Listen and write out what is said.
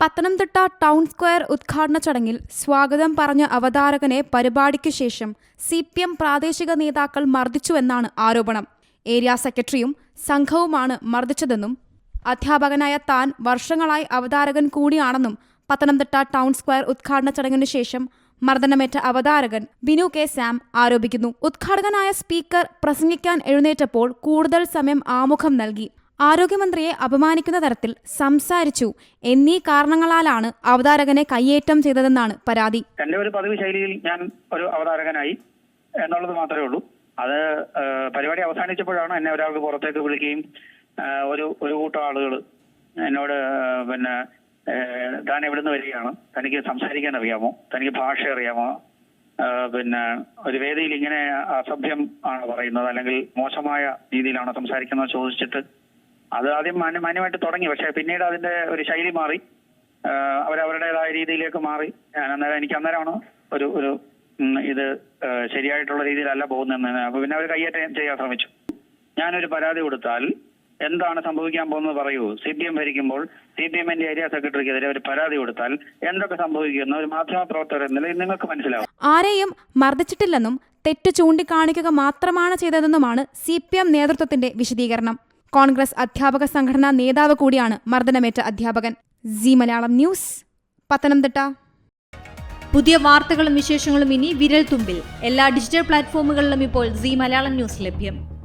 Pathanamthitta town square ഉദ്ഘാടന ചടങ്ങിൽ സ്വാഗതം പറഞ്ഞ അവതാരകനെ പരിപാടിക്ക് ശേഷം സി പി എം പ്രാദേശിക നേതാക്കൾ മർദ്ദിച്ചുവെന്നാണ് ആരോപണം. ഏരിയ സെക്രട്ടറിയും സംഘവുമാണ് മർദ്ദിച്ചതെന്നും അധ്യാപകനായ താൻ വർഷങ്ങളായി അവതാരകൻ കൂടിയാണെന്നും പത്തനംതിട്ട ടൗൺ സ്ക്വയർ ഉദ്ഘാടന ചടങ്ങിനു ശേഷം മർദ്ദനമേറ്റ അവതാരകൻ ബിനു കെ സാം ആരോപിക്കുന്നു. ഉദ്ഘാടകനായ സ്പീക്കർ പ്രസംഗിക്കാൻ എഴുന്നേറ്റപ്പോൾ കൂടുതൽ സമയം ആമുഖം നൽകി. ആരോഗ്യമന്ത്രിയെ അപമാനിക്കുന്ന തരത്തിൽ സംസാരിച്ചു. എന്നീ കാരണങ്ങളാലാണ് അവതാരകനെ കയ്യേറ്റം ചെയ്തതെന്നാണ് പരാതി. എന്റെ ഒരു പദവി ശൈലിയിൽ ഞാൻ ഒരു അവതാരകനായി എന്നുള്ളത് മാത്രമേ ഉള്ളൂ. അത് പരിപാടി അവസാനിച്ചപ്പോഴാണ് എന്നെ ഒരാൾക്ക് പുറത്തേക്ക് വിളിക്കുകയും ഒരു ഒരു കൂട്ടം ആളുകൾ എന്നോട് പിന്നെ താൻ എവിടുന്ന് വരികയാണ്? തനിക്ക് സംസാരിക്കാൻ അറിയാമോ? തനിക്ക് ഭാഷ അറിയാമോ? പിന്നെ ഒരു വേദിയിൽ ഇങ്ങനെ അസഭ്യം ആണ് പറയുന്നത് അല്ലെങ്കിൽ മോശമായ രീതിയിലാണ് സംസാരിക്കുന്നത് ചോദിച്ചിട്ട് അത് ആദ്യം മാന്യ മാന്യമായിട്ട് തുടങ്ങി. പക്ഷെ പിന്നീട് അതിന്റെ ഒരു ശൈലി മാറി. അവരവരുടേതായ രീതിയിലേക്ക് മാറി. ഞാൻ അന്നേരം എനിക്ക് അന്നേരമാണ് ഒരു ഒരു ഇത് ശരിയായിട്ടുള്ള രീതിയിലല്ല പോകുന്നതെന്ന് അപ്പൊ പിന്നെ അവർ കയ്യേറ്റം ചെയ്യാൻ ശ്രമിച്ചു. ഞാനൊരു പരാതി കൊടുത്താൽ എന്താണ് സംഭവിക്കാൻ പോകുന്നത് പറയൂ. സി പി എം ഭരിക്കുമ്പോൾ സി പി എമ്മിന്റെ ഏരിയ സെക്രട്ടറിക്കെതിരെ ഒരു പരാതി കൊടുത്താൽ എന്തൊക്കെ സംഭവിക്കുമെന്ന് ഒരു മാധ്യമ പ്രവർത്തകർ നിലയിൽ നിങ്ങൾക്ക് മനസ്സിലാവും. ആരെയും മർദ്ദിച്ചിട്ടില്ലെന്നും തെറ്റ് ചൂണ്ടിക്കാണിക്കുക മാത്രമാണ് ചെയ്തതെന്നുമാണ് സി പി എം നേതൃത്വത്തിന്റെ വിശദീകരണം. കോൺഗ്രസ് അധ്യാപക സംഘടനാ നേതാവ് കൂടിയാണ് മർദ്ദനമേറ്റ അധ്യാപകൻ. C Malayalam news Pathanamthitta. പുതിയ വാർത്തകളും വിശേഷങ്ങളും ഇനി വിരൽ തുമ്പിൽ എല്ലാ ഡിജിറ്റൽ പ്ലാറ്റ്ഫോമുകളിലും ഇപ്പോൾ സി മലയാളം ന്യൂസ് ലഭ്യം.